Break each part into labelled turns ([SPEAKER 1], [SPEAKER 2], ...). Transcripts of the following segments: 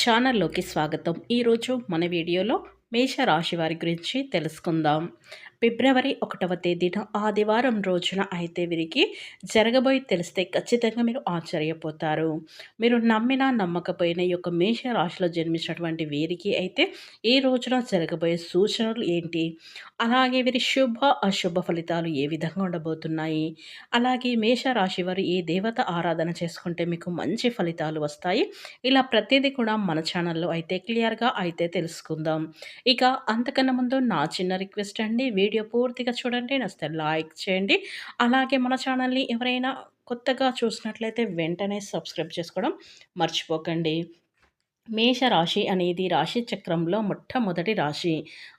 [SPEAKER 1] ఛానల్లోకి స్వాగతం. ఈరోజు మన వీడియోలో మేష రాశి వారి గురించి తెలుసుకుందాం. ఫిబ్రవరి ఒకటవ తేదీన ఆదివారం రోజున అయితే వీరికి జరగబోయి తెలిస్తే ఖచ్చితంగా మీరు ఆశ్చర్యపోతారు. మీరు నమ్మినా నమ్మకపోయిన ఈ యొక్క మేష రాశిలో జన్మించినటువంటి వీరికి అయితే ఈ రోజున జరగబోయే సూచనలు ఏంటి? అలాగే వీరి శుభ అశుభ ఫలితాలు ఏ విధంగా ఉండబోతున్నాయి? అలాగే మేష రాశి వారు ఏ దేవత ఆరాధన చేసుకుంటే మీకు మంచి ఫలితాలు వస్తాయి? ఇలా ప్రతిదీ కూడా మన ఛానల్లో అయితే క్లియర్గా అయితే తెలుసుకుందాం. ఇక అంతకన్నా ముందు నా చిన్న రిక్వెస్ట్ అండి. వీడియో పూర్తిగా చూడండి. నచ్చితే లైక్ చేయండి. అలాగే మన ఛానల్ని ఎవరైనా కొత్తగా చూసినట్లయితే వెంటనే సబ్స్క్రైబ్ చేసుకోవడం మర్చిపోకండి. మేషరాశి అనేది రాశి చక్రంలో మొట్టమొదటి రాశి.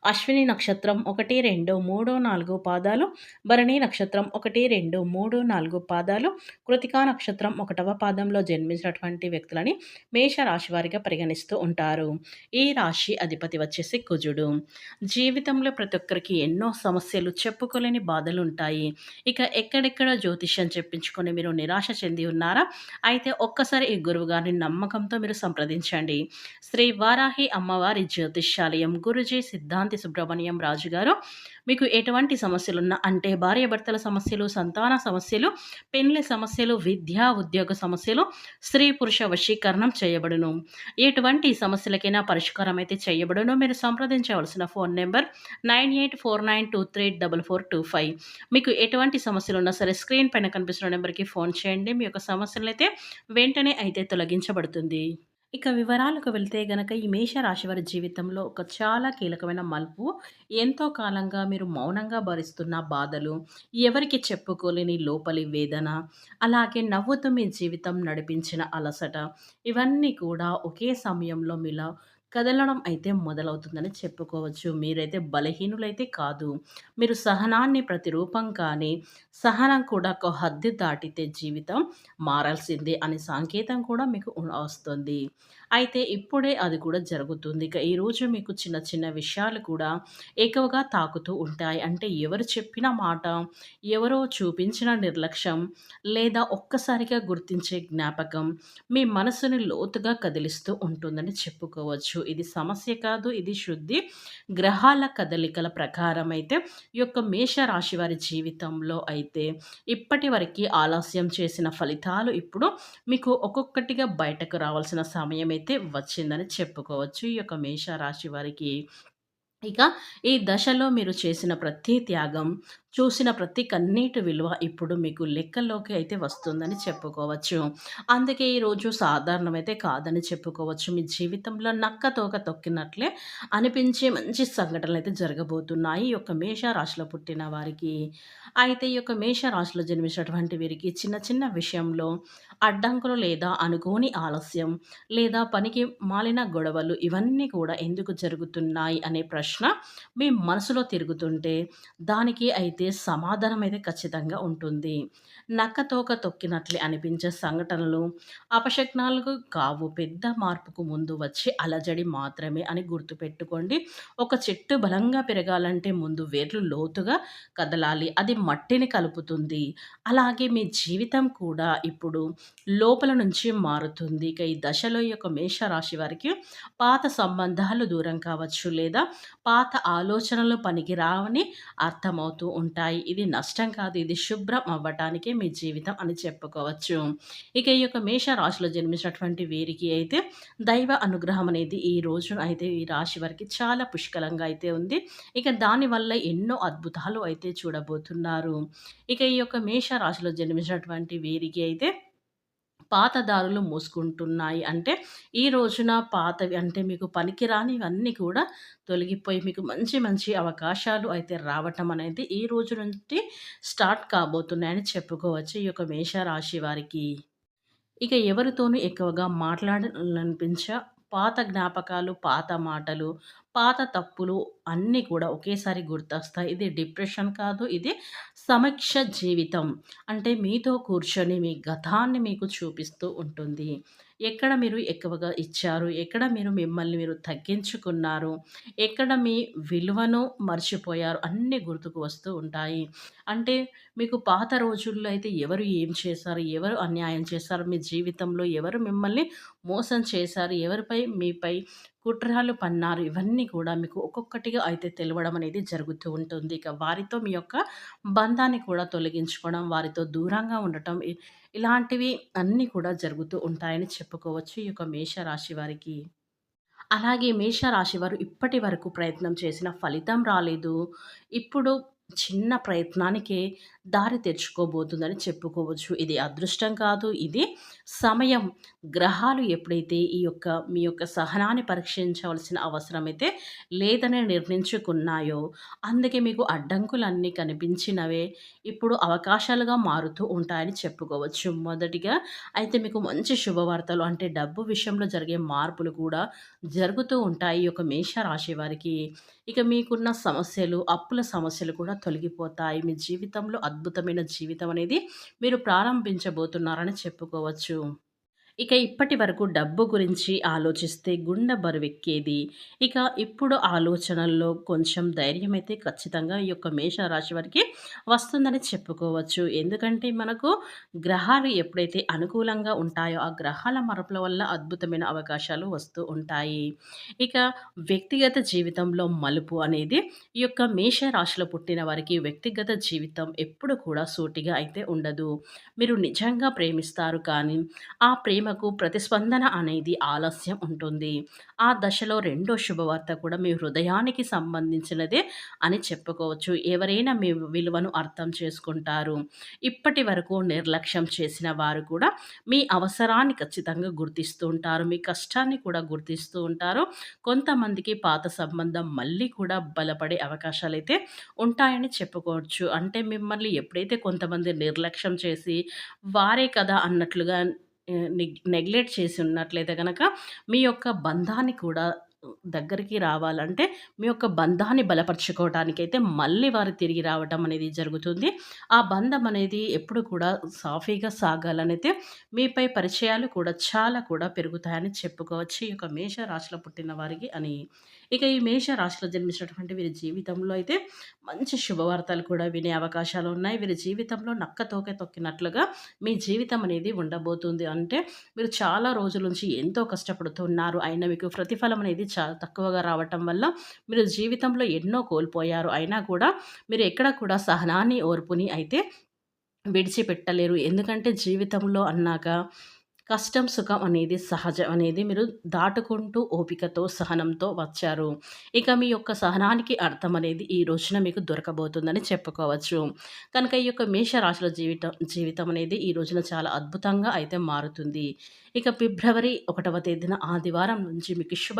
[SPEAKER 1] అశ్విని నక్షత్రం ఒకటి రెండు మూడు నాలుగు పాదాలు భరణి నక్షత్రం ఒకటి రెండు మూడు నాలుగు పాదాలు కృతికా నక్షత్రం ఒకటవ పాదంలో జన్మించినటువంటి వ్యక్తులని మేషరాశి వారిగా పరిగణిస్తూ ఉంటారు. ఈ రాశి అధిపతి వచ్చేసి కుజుడు. జీవితంలో ప్రతి ఒక్కరికి ఎన్నో సమస్యలు చెప్పుకోలేని బాధలు ఉంటాయి. ఇక ఎక్కడెక్కడ జ్యోతిష్యం చెప్పించుకొని మీరు నిరాశ చెంది ఉన్నారా? అయితే ఒక్కసారి ఈ గురువు గారిని నమ్మకంతో మీరు సంప్రదించండి. శ్రీ వారాహి అమ్మవారి జ్యోతిష్యాలయం గురుజీ సిద్ధాంతి సుబ్రహ్మణ్యం రాజు గారు. మీకు ఎటువంటి సమస్యలున్నా అంటే భార్యాభర్తల సమస్యలు సంతాన సమస్యలు పెళ్ళి సమస్యలు విద్యా ఉద్యోగ సమస్యలు స్త్రీ పురుష వశీకరణం చేయబడును. ఎటువంటి సమస్యలకైనా పరిష్కారం అయితే చేయబడును. మీరు సంప్రదించవలసిన phone number nine eight four nine two three double four two five. మీకు ఎటువంటి సమస్యలు ఉన్నా సరే స్క్రీన్ పైన కనిపిస్తున్న నెంబర్కి ఫోన్ చేయండి. మీ యొక్క సమస్యలైతే అయితే వెంటనే అయితే తొలగించబడుతుంది. ఇక వివరాలకు వెళ్తే గనక ఈ మేషరాశి వారి జీవితంలో ఒక చాలా కీలకమైన మలుపు. ఎంతో కాలంగా మీరు మౌనంగా భరిస్తున్న బాధలు ఎవరికి చెప్పుకోలేని లోపలి వేదన అలాగే నవ్వుతూ మీ జీవితం నడిపించిన అలసట ఇవన్నీ కూడా ఒకే సమయంలో మీలో కదలడం అయితే మొదలవుతుందని చెప్పుకోవచ్చు. మీరైతే బలహీనులైతే కాదు. మీరు సహనాన్ని ప్రతిరూపం కానీ సహనం కూడా ఒక హద్దు దాటితే జీవితం మారాల్సిందే అనే సంకేతం కూడా మీకు వస్తుంది. అయితే ఇప్పుడే అది కూడా జరుగుతుంది. ఇక ఈరోజు మీకు చిన్న చిన్న విషయాలు కూడా ఎక్కువగా తాకుతూ ఉంటాయి. అంటే ఎవరు చెప్పిన మాట ఎవరో చూపించిన నిర్లక్ష్యం లేదా ఒక్కసారిగా గుర్తించే జ్ఞాపకం మీ మనసుని లోతుగా కదిలిస్తూ ఉంటుందని చెప్పుకోవచ్చు. ఇది సమస్య కాదు ఇది శుద్ధి. గ్రహాల కదలికల ప్రకారం అయితే ఈ యొక్క మేషరాశి వారి జీవితంలో అయితే ఇప్పటి వరకు ఆలస్యం చేసిన ఫలితాలు ఇప్పుడు మీకు ఒక్కొక్కటిగా బయటకు రావాల్సిన సమయం అయితే వచ్చిందని చెప్పుకోవచ్చు. ఈ యొక్క మేషరాశి వారికి ఇక ఈ దశలో మీరు చేసిన ప్రతి త్యాగం చూసిన ప్రతి కన్నీటి విలువ ఇప్పుడు మీకు లెక్కల్లోకి అయితే వస్తుందని చెప్పుకోవచ్చు. అందుకే ఈరోజు సాధారణమైతే కాదని చెప్పుకోవచ్చు. మీ జీవితంలో నక్క తోక తొక్కినట్లే అనిపించే మంచి సంఘటనలు అయితే జరగబోతున్నాయి. ఈ యొక్క మేష రాశిలో పుట్టిన వారికి అయితే ఈ యొక్క మేష రాశిలో జన్మించినటువంటి వీరికి చిన్న చిన్న విషయంలో అడ్డంకులు లేదా అనుకోని ఆలస్యం లేదా పనికి మాలిన గొడవలు ఇవన్నీ కూడా ఎందుకు జరుగుతున్నాయి అనే ప్రశ్న మీ మనసులో తిరుగుతుంటే దానికి అయితే అయితే సమాధానం అయితే ఖచ్చితంగా ఉంటుంది. నక్కతోక తొక్కినట్లే అనిపించే సంఘటనలు అపశక్నాలకు కావు పెద్ద మార్పుకు ముందు వచ్చి అలజడి మాత్రమే అని గుర్తుపెట్టుకోండి. ఒక చెట్టు బలంగా పెరగాలంటే ముందు వేర్లు లోతుగా కదలాలి. అది మట్టిని కలుపుతుంది. అలాగే మీ జీవితం కూడా ఇప్పుడు లోపల నుంచి మారుతుంది. ఇక ఈ దశలో యొక్క మేషరాశి వారికి పాత సంబంధాలు దూరం కావచ్చు లేదా పాత ఆలోచనలు పనికి రావని అర్థమవుతూ ఉంటాయి. ఇది నష్టం కాదు. ఇది శుభ్రం అవ్వటానికే మీ జీవితం అని చెప్పుకోవచ్చు. ఇక ఈ యొక్క మేష రాశిలో జన్మించినటువంటి వీరికి అయితే దైవ అనుగ్రహం అనేది ఈ రోజు అయితే ఈ రాశి వారికి చాలా పుష్కలంగా అయితే ఉంది. ఇక దానివల్ల ఎన్నో అద్భుతాలు అయితే చూడబోతున్నారు. ఇక ఈ యొక్క మేష రాశిలో జన్మించినటువంటి వీరికి అయితే పాత దారులు మూసుకుంటున్నాయి. అంటే ఈ రోజున పాతవి అంటే మీకు పనికిరానివన్నీ కూడా తొలగిపోయి మీకు మంచి మంచి అవకాశాలు అయితే రావటం అనేది ఈ రోజు నుండి స్టార్ట్ కాబోతున్నాయని చెప్పుకోవచ్చు ఈ యొక్క మేషరాశి వారికి. ఇక ఎవరితోనూ ఎక్కువగా మాట్లాడాలనిపించ పాత జ్ఞాపకాలు పాత మాటలు పాత తప్పులు అన్నీ కూడా ఒకేసారి గుర్తొస్తాయి. ఇది డిప్రెషన్ కాదు ఇది సమక్ష జీవితం. అంటే మీతో కూర్చొని మీ గతాన్ని మీకు చూపిస్తూ ఉంటుంది. ఎక్కడ మీరు ఎక్కువగా ఇచ్చారు? ఎక్కడ మీరు మిమ్మల్ని మీరు తగ్గించుకున్నారు? ఎక్కడ మీ విలువను మర్చిపోయారు? అన్నీ గుర్తుకు వస్తూ ఉంటాయి. అంటే మీకు పాత రోజుల్లో అయితే ఎవరు ఏం చేశారు? ఎవరు అన్యాయం చేశారు? మీ జీవితంలో ఎవరు మిమ్మల్ని మోసం చేశారు? ఎవరిపై మీపై కుట్రలు పన్నారు ఇవన్నీ కూడా మీకు ఒక్కొక్కటిగా అయితే తెలవడం అనేది జరుగుతూ ఉంటుంది. ఇక వారితో మీ యొక్క బంధాన్ని కూడా తొలగించుకోవడం వారితో దూరంగా ఉండటం ఇలాంటివి అన్నీ కూడా జరుగుతూ ఉంటాయని చెప్పుకోవచ్చు ఈ యొక్క మేషరాశి వారికి. అలాగే మేషరాశి వారు ఇప్పటి వరకు ప్రయత్నం చేసిన ఫలితం రాలేదు. ఇప్పుడు చిన్న ప్రయత్నానికే దారి తెచ్చుకోబోతుందని చెప్పుకోవచ్చు. ఇది అదృష్టం కాదు ఇది సమయం. గ్రహాలు ఎప్పుడైతే ఈ యొక్క మీ యొక్క సహనాన్ని పరీక్షించవలసిన అవసరం అయితే లేదని నిర్ణయించుకున్నాయో అందుకే మీకు అడ్డంకులన్నీ కనిపించినవే. ఇప్పుడు అవకాశాలుగా మారుతూ ఉంటాయని చెప్పుకోవచ్చు. మొదటిగా అయితే మీకు మంచి శుభవార్తలు అంటే డబ్బు విషయంలో జరిగే మార్పులు కూడా జరుగుతూ ఉంటాయి ఈ యొక్క మేషరాశి వారికి. ఇక మీకున్న సమస్యలు అప్పుల సమస్యలు కూడా తొలగిపోతాయి. మీ జీవితంలో అద్భుతమైన జీవితం అనేది మీరు ప్రారంభించబోతున్నారని చెప్పుకోవచ్చు. ఇక ఇప్పటి వరకు డబ్బు గురించి ఆలోచిస్తే గుండె బరువెక్కేది. ఇక ఇప్పుడు ఆలోచనల్లో కొంచెం ధైర్యం అయితే ఖచ్చితంగా ఈ యొక్క మేషరాశి వారికి వస్తుందని చెప్పుకోవచ్చు. ఎందుకంటే మనకు గ్రహాలు ఎప్పుడైతే అనుకూలంగా ఉంటాయో ఆ గ్రహాల మరపుల వల్ల అద్భుతమైన అవకాశాలు వస్తూ ఉంటాయి. ఇక వ్యక్తిగత జీవితంలో మలుపు అనేది ఈ యొక్క మేషరాశిలో పుట్టిన వారికి వ్యక్తిగత జీవితం ఎప్పుడు కూడా సూటిగా అయితే ఉండదు. మీరు నిజంగా ప్రేమిస్తారు కానీ ఆ ప్రేమ ప్రేమకు ప్రతిస్పందన అనేది ఆలస్యం ఉంటుంది. ఆ దశలో రెండో శుభవార్త కూడా మీ హృదయానికి సంబంధించినదే అని చెప్పుకోవచ్చు. ఎవరైనా మీ విలువను అర్థం చేసుకుంటారు. ఇప్పటి వరకు నిర్లక్ష్యం చేసిన వారు కూడా మీ అవసరాన్ని ఖచ్చితంగా గుర్తిస్తూ ఉంటారు. మీ కష్టాన్ని కూడా గుర్తిస్తూ ఉంటారు. కొంతమందికి పాత సంబంధం మళ్ళీ కూడా బలపడే అవకాశాలు అయితే ఉంటాయని చెప్పుకోవచ్చు. అంటే మిమ్మల్ని ఎప్పుడైతే కొంతమంది నిర్లక్ష్యం చేసి వారే కదా అన్నట్లుగా నెగ్లెక్ట్ చేసి ఉన్నట్లయితే కనుక మీ యొక్క బంధాన్ని కూడా దగ్గరికి రావాలంటే మీ యొక్క బంధాన్ని బలపరుచుకోవడానికైతే మళ్ళీ వారు తిరిగి రావటం అనేది జరుగుతుంది. ఆ బంధం అనేది ఎప్పుడు కూడా సాఫీగా సాగాలనైతే మీపై పరిచయాలు కూడా చాలా కూడా పెరుగుతాయని చెప్పుకోవచ్చు. ఈ యొక్క మేష రాశిలో పుట్టిన వారికి అని ఇక ఈ మేష రాశిలో జన్మించినటువంటి వీరి జీవితంలో అయితే మంచి శుభవార్తలు కూడా వినే అవకాశాలు ఉన్నాయి. వీరి జీవితంలో నక్క తోకే తొక్కినట్లుగా మీ జీవితం అనేది ఉండబోతుంది. అంటే మీరు చాలా రోజుల నుంచి ఎంతో కష్టపడుతున్నారు. అయినా మీకు ప్రతిఫలం అనేది చాలా తక్కువగా రావటం వల్ల మీరు జీవితంలో ఎన్నో కోల్పోయారు. అయినా కూడా మీరు ఎక్కడ కూడా సహనాన్ని ఓర్పుని అయితే విడిచిపెట్టలేరు. ఎందుకంటే జీవితంలో అన్నాక కష్టం సుఖం అనేది సహజం అనేది మీరు దాటుకుంటూ ఓపికతో సహనంతో వచ్చారు. ఇక మీ యొక్క సహనానికి అర్థం అనేది ఈ రోజున మీకు దొరకబోతుందని చెప్పుకోవచ్చు. కనుక ఈ యొక్క మేషరాశుల జీవితం జీవితం అనేది ఈ రోజున చాలా అద్భుతంగా అయితే మారుతుంది. ఇక ఫిబ్రవరి ఒకటవ తేదీన ఆదివారం నుంచి మీకు శుభ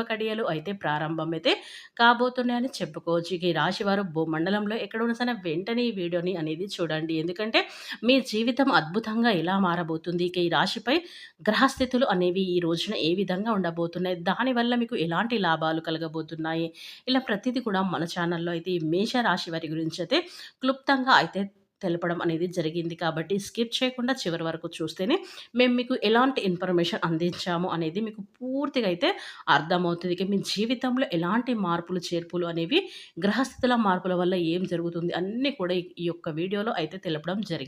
[SPEAKER 1] ప్రారంభం అయితే కాబోతున్నాయని చెప్పుకోవచ్చు. ఇక ఈ రాశి వారు భూమండలంలో ఎక్కడ ఉన్న సరే వెంటనే ఈ వీడియోని అనేది చూడండి. ఎందుకంటే మీ జీవితం అద్భుతంగా ఎలా మారబోతుంది? ఇక ఈ రాశిపై గ్రహస్థితులు అనేవి ఈ రోజున ఏ విధంగా ఉండబోతున్నాయి? దానివల్ల మీకు ఎలాంటి లాభాలు కలగబోతున్నాయి? ఇలా ప్రతిదీ కూడా మన ఛానల్లో అయితే ఈ మేష రాశి వారి గురించి అయితే క్లుప్తంగా అయితే తెలపడం అనేది జరిగింది కాబట్టి స్కిప్ చేయకుండా చివరి వరకు చూస్తేనే మేము మీకు ఎలాంటి ఇన్ఫర్మేషన్ అందించాము అనేది మీకు పూర్తిగా అయితే అర్థమవుతుంది. ఇక మీ జీవితంలో ఎలాంటి మార్పులు చేర్పులు అనేవి గ్రహస్థితుల మార్పుల వల్ల ఏం జరుగుతుంది అన్నీ కూడా ఈ యొక్క వీడియోలో అయితే తెలపడం జరిగింది